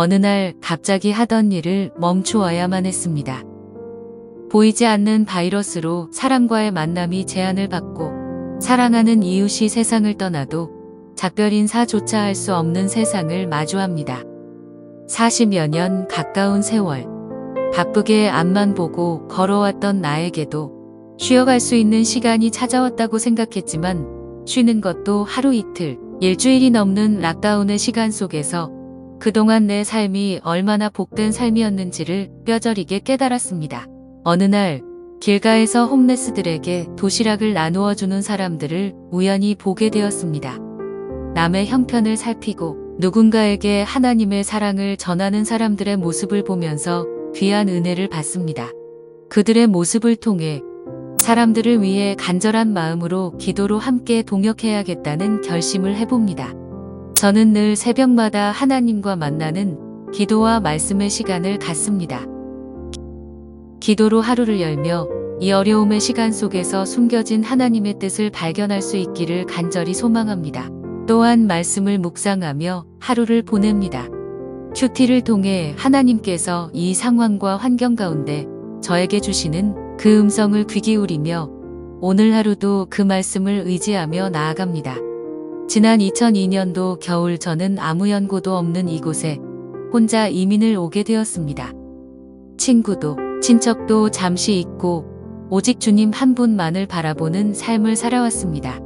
어느 날 갑자기 하던 일을 멈추어야만 했습니다. 보이지 않는 바이러스로 사람과의 만남이 제한을 받고 사랑하는 이웃이 세상을 떠나도 작별 인사조차 할 수 없는 세상을 마주합니다. 40여 년 가까운 세월. 바쁘게 앞만 보고 걸어왔던 나에게도 쉬어갈 수 있는 시간이 찾아왔다고 생각했지만 쉬는 것도 하루 이틀, 일주일이 넘는 락다운의 시간 속에서 그동안 내 삶이 얼마나 복된 삶이었는지를 뼈저리게 깨달았습니다. 어느 날 길가에서 홈레스들에게 도시락을 나누어 주는 사람들을 우연히 보게 되었습니다. 남의 형편을 살피고 누군가에게 하나님의 사랑을 전하는 사람들의 모습을 보면서 귀한 은혜를 받습니다. 그들의 모습을 통해 사람들을 위해 간절한 마음으로 기도로 함께 동역해야겠다는 결심을 해봅니다. 저는 늘 새벽마다 하나님과 만나는 기도와 말씀의 시간을 갖습니다. 기도로 하루를 열며 이 어려움의 시간 속에서 숨겨진 하나님의 뜻을 발견할 수 있기를 간절히 소망합니다. 또한 말씀을 묵상하며 하루를 보냅니다. 큐티를 통해 하나님께서 이 상황과 환경 가운데 저에게 주시는 그 음성을 귀 기울이며 오늘 하루도 그 말씀을 의지하며 나아갑니다. 지난 2002년도 겨울 저는 아무 연고도 없는 이곳에 혼자 이민을 오게 되었습니다. 친구도 친척도 잠시 잊고 오직 주님 한 분만을 바라보는 삶을 살아왔습니다.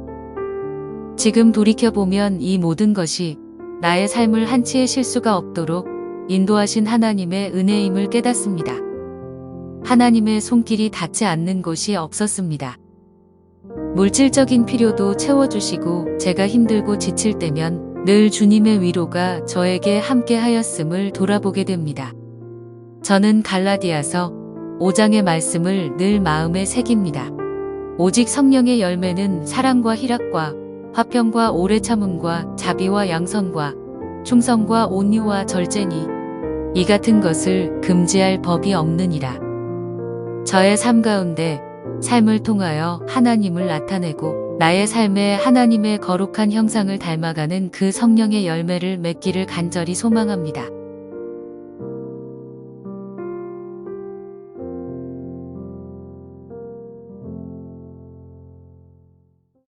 지금 돌이켜보면 이 모든 것이 나의 삶을 한치의 실수가 없도록 인도하신 하나님의 은혜임을 깨닫습니다. 하나님의 손길이 닿지 않는 곳이 없었습니다. 물질적인 필요도 채워주시고 제가 힘들고 지칠 때면 늘 주님의 위로가 저에게 함께 하였음을 돌아보게 됩니다. 저는 갈라디아서 5장의 말씀을 늘 마음에 새깁니다. 오직 성령의 열매는 사랑과 희락과 화평과 오래 참음과 자비와 양선과 충성과 온유와 절제니 이 같은 것을 금지할 법이 없느니라. 저의 삶 가운데 삶을 통하여 하나님을 나타내고 나의 삶에 하나님의 거룩한 형상을 닮아가는 그 성령의 열매를 맺기를 간절히 소망합니다.